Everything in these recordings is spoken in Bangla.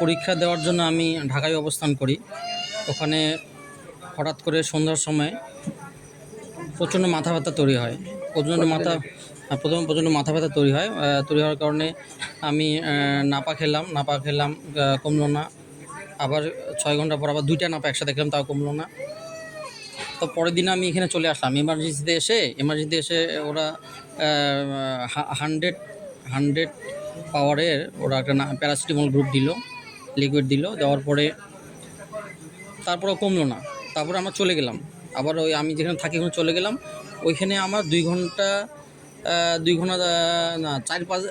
পরীক্ষা দেওয়ার জন্য আমি ঢাকায় অবস্থান করি। ওখানে হঠাৎ করে সন্ধ্যার সময় প্রচণ্ড মাথা ব্যথা তৈরি হয়। প্রচণ্ড মাথা হ্যাঁ, প্রথম প্রচণ্ড মাথা ব্যথা তৈরি হয়। তৈরি হওয়ার কারণে আমি নাপা খেলাম নাপা খেলাম কমলো না। আবার ছয় ঘণ্টা পর আবার দুইটা নাপা একসাথে খেলাম তাও কমলো না। তো পরের দিন আমি এখানে চলে আসলাম। এমার্জেন্সিতে এসে এমার্জেন্সিতে এসে ওরা হান্ড্রেড হান্ড্রেড পাওয়ারের ওরা একটা না প্যারাসিটামল গ্রুপ দিল, লিকুইড দিল, দেওয়ার পরে তারপরেও কমলো না। তারপরে আমরা চলে গেলাম। আবার ওই আমি যেখানে থাকি ওখানে চলে গেলাম। ওইখানে আমার দুই ঘণ্টা দুই ঘণ্টা না, চার পাঁচ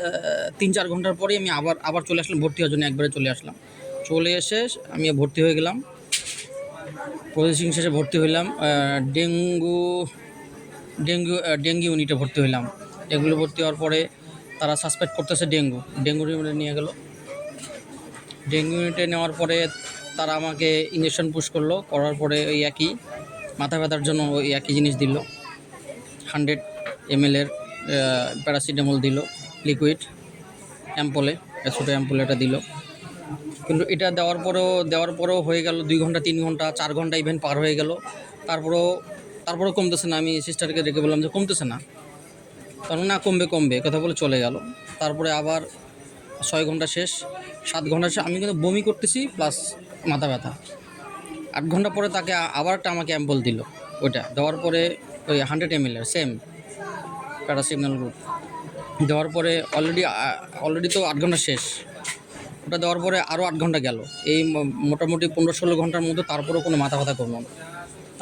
তিন চার ঘণ্টার পরে আমি আবার আবার চলে আসলাম, ভর্তি হওয়ার জন্য একবারে চলে আসলাম। চলে এসে আমি ভর্তি হয়ে গেলাম। প্রসেসিং শেষে ভর্তি হইলাম ডেঙ্গু ডেঙ্গু ডেঙ্গু ইউনিটে ভর্তি হইলাম। এগুলো ভর্তি হওয়ার পরে তারা সাসপেক্ট করতেছে ডেঙ্গু। ডেঙ্গু ইউনিটে নিয়ে গেল। ডেঙ্গু ইউনিটে নেওয়ার পরে তারা আমাকে ইঞ্জেকশন পুশ করল। করার পরে ওই একই, মাথা ব্যথার জন্য ওই একই জিনিস দিল। হান্ড্রেড এম এমএলের প্যারাসিটামল দিল লিকুইড অ্যাম্পলে ছোটো অ্যাম্পলে এটা দিল। কিন্তু এটা দেওয়ার পরেও দেওয়ার পরেও হয়ে গেল দুই ঘণ্টা, তিন ঘণ্টা, চার ঘণ্টা ইভেন পার হয়ে গেল। তারপরেও তারপরেও কমতেছে না। আমি সিস্টারকে রেখে বললাম যে কমতেছে না। কারণ না কমবে কমবে কথা বলে চলে গেল। তারপরে আবার ছয় ঘণ্টা শেষ, সাত ঘণ্টা শেষ, আমি কিন্তু বমি করতেছি, প্লাস মাথা ব্যথা। আট ঘণ্টা পরে তাকে আবার একটা আমাকে অ্যাম্পল দিল, ওইটা। দেওয়ার পরে ওই হান্ড্রেড এম এর সেম প্যারাসিগনাল গ্রুপ দেওয়ার পরে অলরেডি অলরেডি তো আট ঘণ্টা শেষ। ওটা দেওয়ার পরে আরও আট ঘণ্টা গেল। এই মোটামুটি পনেরো ষোলো ঘণ্টার মধ্যে তারপরেও কোনো মাথা ব্যথা করল না।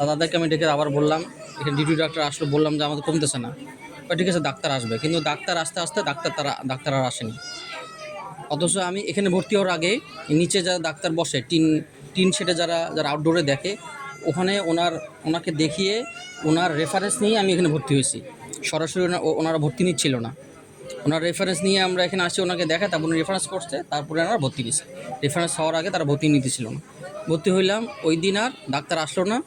তাদেরকে আমি ডেকে আবার বললাম, এখানে ডিউটি ডাক্তার আসলে, বললাম যে আমাদের কমতেছে না। ঠিক আছে, ডাক্তার আসবে। কিন্তু ডাক্তার আসতে আসতে ডাক্তার তারা, ডাক্তার আর আসেনি। অথচ আমি এখানে ভর্তি হওয়ার আগে নিচে যারা ডাক্তার বসে, টিন টিন সেটে যারা যারা আউটডোরে দেখে, ওখানে ওনার, ওনাকে দেখিয়ে ওনার রেফারেন্স নিয়ে আমি এখানে ভর্তি হয়েছি। সরাসরি ওনারা ভর্তি নিচ্ছিল না। ওনার রেফারেন্স নিয়ে আমরা এখানে আসছি, ওনাকে দেখা, তারপর রেফারেন্স করছে, তারপরে ওনারা ভর্তি নিয়েছে রেফারেন্স হওয়ার আগে তারা ভর্তি নিতেছিল না। ভর্তি হইলাম, ওই দিন আর ডাক্তার আসলো না।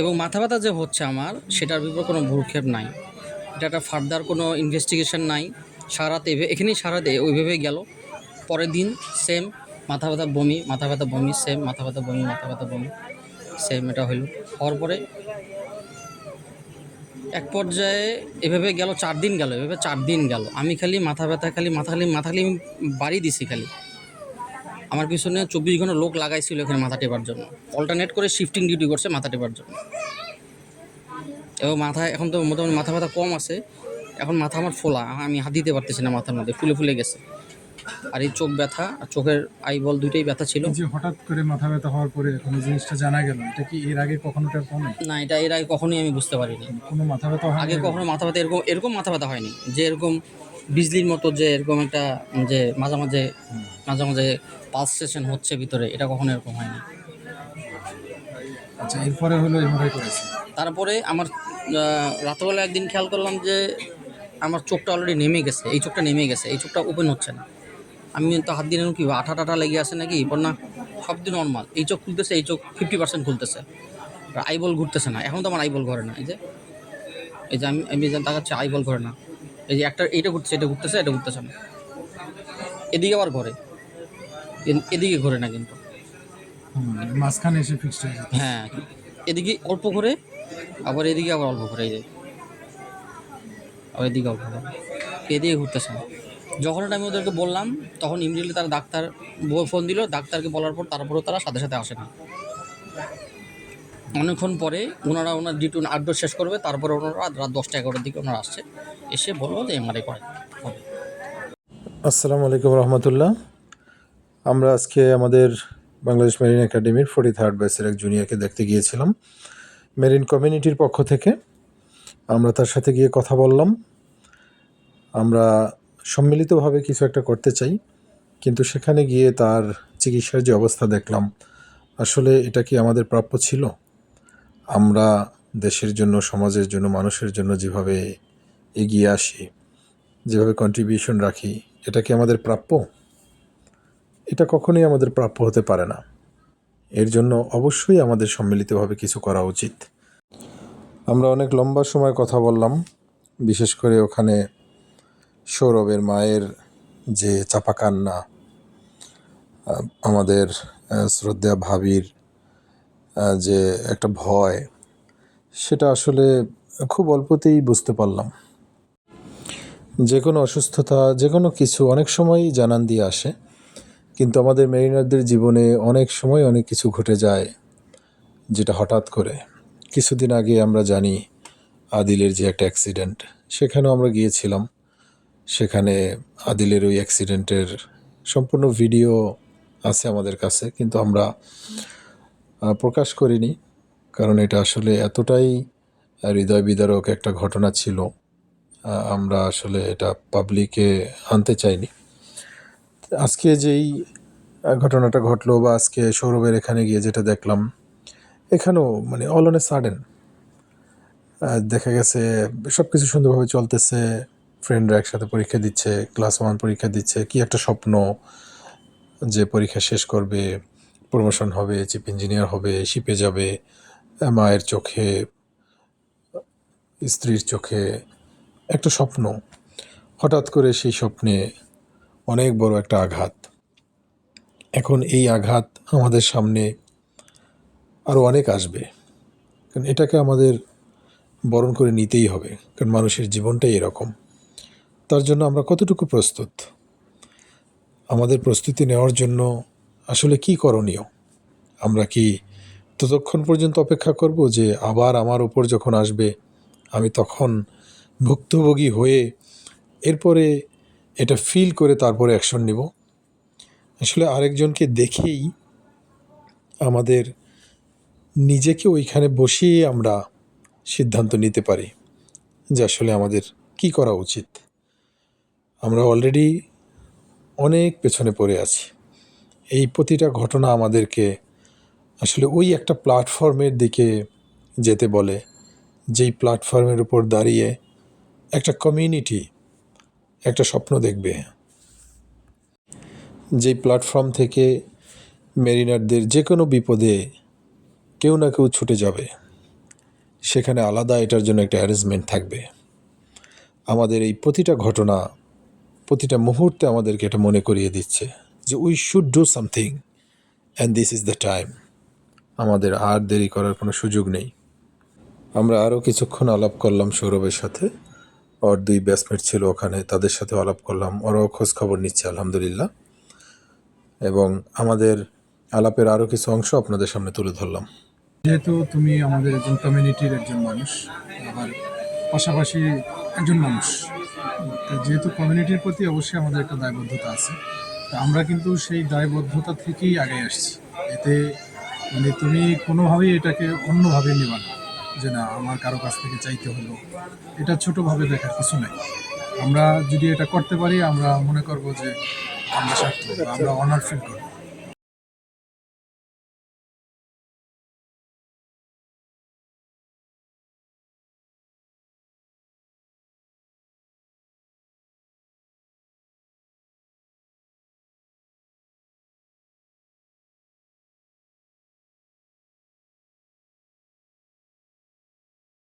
এবং মাথা ব্যথা যে হচ্ছে আমার, সেটার ব্যাপারে কোনো ভূক্ষেপ নাই। এটা ফার্দার কোনো ইনভেস্টিগেশন নাই। সারাতে এখানেই সারাতে ওইভাবে গেল। পরের দিন সেম মাথা ব্যথা বমি, মাথা ব্যথা বমি সেম মাথা ব্যথা বমি, মাথা ব্যথা বমি সেম এটা হইল। হওয়ার পরে এক পর্যায়ে এভাবে গেল, চার দিন গেল, এভাবে চার দিন গেল। আমি খালি মাথা ব্যথা, খালি মাথা খালি মাথা, খালি আমি বাড়ি দিছি খালি। আমার পিছনে চব্বিশ ঘণ্টা লোক লাগাইছিল এখানে মাথা টেপার জন্য। অল্টারনেট করে শিফটিং ডিউটি করছে মাথা টেপার জন্য। এবং মাথায় এখন তো মোটামুটি মাথা ব্যথা কম আছে। এখন মাথা আমার ফোলা আমি হাত দিতে পারতেছি না মাথার মধ্যে ফুলে ফুলে গেছে। আর এই চোখ ব্যথা আর চোখের আইবল দুইটাই ব্যথা ছিল। যে হঠাৎ করে মাথা ব্যথা হওয়ার পরে এখন এই জিনিসটা জানা গেল এটা কি এর আগে কখনো পাও নাই? না এটা এর আগে কখনোই আমি বুঝতে পারিনি। কোনো মাথা ব্যথা আগে কখনো মাথা ব্যথা এরকম এরকম মাথা ব্যথা হয়নি যে এরকম বিজলির মতো যে এরকম একটা যে মাঝে মাঝে মাঝে মাঝে পালস সেশন হচ্ছে ভিতরে এটা কখনো এরকম হয়নি। আচ্ছা এরপরে হলো এমআরআই করেছে? তারপরে আমার আহ, রাত্রবেলা একদিন খেয়াল করলাম যে আমার চোখটা অলরেডি নেমে গেছে। এই চোখটা নেমে গেছে এই চোখটা ওপেন হচ্ছে না। আমি তো হাত দিয়ে নিলাম কি আঠা টাটা লেগে আছে নাকি? বল না সব দিন নর্মাল এই চোখ খুলতেছে এই চোখ ফিফটি পার্সেন্ট খুলতেছে। আইবল ঘুরতেছে না। এখন তো আমার আইবল ঘরে না। এই যে এই যে আমি আমি তাকাচ্ছি আইবল ঘরে না। এই যে একটা এইটা ঘুরতেছে এটা ঘুরতেছে এটা ঘুরতেছে না। এদিকে আবার ঘরে। এদিকে ঘরে না কিন্তু। মাঝখানে এসে ফিক্সড হয়ে হ্যাঁ এদিকে অল্প করে আবার এদিকে আবার অল্প করে এই যে। আবার এদিকে অল্প করে। এদিকে ঘুরতেছে না। যখন আমি ওদেরকে বললাম, তখন ইমিডিয়েটলি তারা ডাক্তার ফোন দিল, ডাক্তারকে বলার পর তারপরেও তারা সাথে সাথে আসে না। অনেকক্ষণ পরে ওনারা ওনার ডিউটি আটডোর শেষ করবে, তারপরে ওনারা রাত দশটা এগারোটার দিকে ওনারা আসছে। এসে বলল যে এমআরআই করে আসসালামু আলাইকুম রহমতুল্লাহ। আমরা আজকে আমাদের বাংলাদেশ মেরিন একাডেমির ফোর্টি থার্ড ব্যাচের এক জুনিয়রকে দেখতে গিয়েছিলাম। মেরিন কমিউনিটির পক্ষ থেকে আমরা তার সাথে গিয়ে কথা বললাম। আমরা সম্মিলিতভাবে কিছু একটা করতে চাই, কিন্তু সেখানে গিয়ে তার চিকিৎসার যে অবস্থা দেখলাম, আসলে এটা কি আমাদের প্রাপ্য ছিল? আমরা দেশের জন্য, সমাজের জন্য, মানুষের জন্য যেভাবে এগিয়ে আসি, যেভাবে কন্ট্রিবিউশন রাখি, এটা কি আমাদের প্রাপ্য? এটা কখনোই আমাদের প্রাপ্য হতে পারে না। এর জন্য অবশ্যই আমাদের সম্মিলিতভাবে কিছু করা উচিত। আমরা অনেক লম্বা সময় কথা বললাম, বিশেষ করে ওখানে সৌরভের মায়ের যে চাপা কান্না আমাদের শ্রদ্ধা ভাবির যে একটা ভয়, সেটা আসলে খুব অল্পতেই বুঝতে পারলাম। যে কোনো অসুস্থতা, যে কোনো কিছু অনেক সময়ই জানান দিয়ে আসে। কিন্তু আমাদের মেরিনারদের জীবনে অনেক সময় অনেক কিছু ঘটে যায় যেটা হঠাৎ করে। কিছুদিন আগে আমরা জানি আদিলের যে একটা অ্যাক্সিডেন্ট সেখানেও আমরা গিয়েছিলাম। সেখানে আদিলের ওই অ্যাক্সিডেন্টের সম্পূর্ণ ভিডিও আছে আমাদের কাছে, কিন্তু আমরা প্রকাশ করিনি। কারণ এটা আসলে এতটাই হৃদয় বিদারক একটা ঘটনা ছিল আমরা আসলে এটা পাবলিকে আনতে চাইনি। আজকে যেই ঘটনাটা ঘটলো বা আজকে সৌরভের এখানে গিয়ে যেটা দেখলাম, এখানেও মানে অল অন সাডেন দেখা গেছে সব কিছু সুন্দরভাবে চলতেছে ফ্রেন্ডরা একসাথে পরীক্ষা দিচ্ছে ক্লাস ওয়ান পরীক্ষা দিচ্ছে, কি একটা স্বপ্ন যে পরীক্ষা শেষ করবে প্রমোশন হবে চিফ ইঞ্জিনিয়ার হবে শিপে যাবে, মায়ের চোখে, স্ত্রীর চোখে একটা স্বপ্ন। হঠাৎ করে সেই স্বপ্নে অনেক বড় একটা আঘাত। এখন এই আঘাত আমাদের সামনে আরও অনেক আসবে। কারণ এটাকে আমাদের বরণ করে নিতেই হবে, কারণ মানুষের জীবনটাই এরকম। তার জন্য আমরা কতটুকু প্রস্তুত? আমাদের প্রস্তুতি নেওয়ার জন্য আসলে কি করণীয়? আমরা কি ততক্ষণ পর্যন্ত অপেক্ষা করব যে আবার আমার উপর যখন আসবে, আমি তখন ভুক্তভোগী হয়ে এরপরে এটা ফিল করে তারপরে অ্যাকশন নিব। আসলে আরেকজনকে দেখেই আমাদের নিজেকে ওইখানে বসিয়ে আমরা সিদ্ধান্ত নিতে পারি যে আসলে আমাদের কি করা উচিত। আমরা অলরেডি অনেক পেছনে পড়ে আছি। এই প্রতিটা ঘটনা আমাদেরকে আসলে ওই একটা প্ল্যাটফর্মের দিকে যেতে বলে, যেই প্ল্যাটফর্মের উপর দাঁড়িয়ে একটা কমিউনিটি একটা স্বপ্ন দেখবে। যেই প্ল্যাটফর্ম থেকে মেরিনারদের যে কোনো বিপদে কেউ না কেউ ছুটে যাবে। সেখানে আলাদা এটার জন্য একটা অ্যারেঞ্জমেন্ট থাকবে। আমাদের এই প্রতিটা ঘটনা, প্রতিটা মুহূর্তে আমাদেরকে এটা মনে করিয়ে দিচ্ছে যে we should do something and this is the time আমাদের আর দেরি করার কোনো সুযোগ নেই। আমরা আরও কিছুক্ষণ আলাপ করলাম সৌরভের সাথে। ওর দুই ব্যাচমেট ছিল ওখানে, তাদের সাথে আলাপ করলাম। ওরাও খোঁজ খবর নিচ্ছে, আলহামদুলিল্লাহ। এবং আমাদের আলাপের আরও কিছু অংশ আপনাদের সামনে তুলে ধরলাম। যেহেতু তুমি আমাদের একজন কমিউনিটির একজন মানুষ, আবার পাশাপাশি একজন মানুষ যেহেতু কমিউনিটির প্রতি অবশ্যই আমাদের একটা দায়বদ্ধতা আছে, তো আমরা কিন্তু সেই দায়বদ্ধতা থেকেই আগে আসছি। এতে মানে তুমি কোনোভাবেই এটাকে অন্যভাবে নেবা না। যে না, আমার কারও কাছ থেকে চাইতে হলো। এটা ছোটোভাবে দেখার কিছু নেই। আমরা যদি এটা করতে পারি, আমরা মনে করব যে আমরা স্বার্থ আমরা অনার ফিল করব।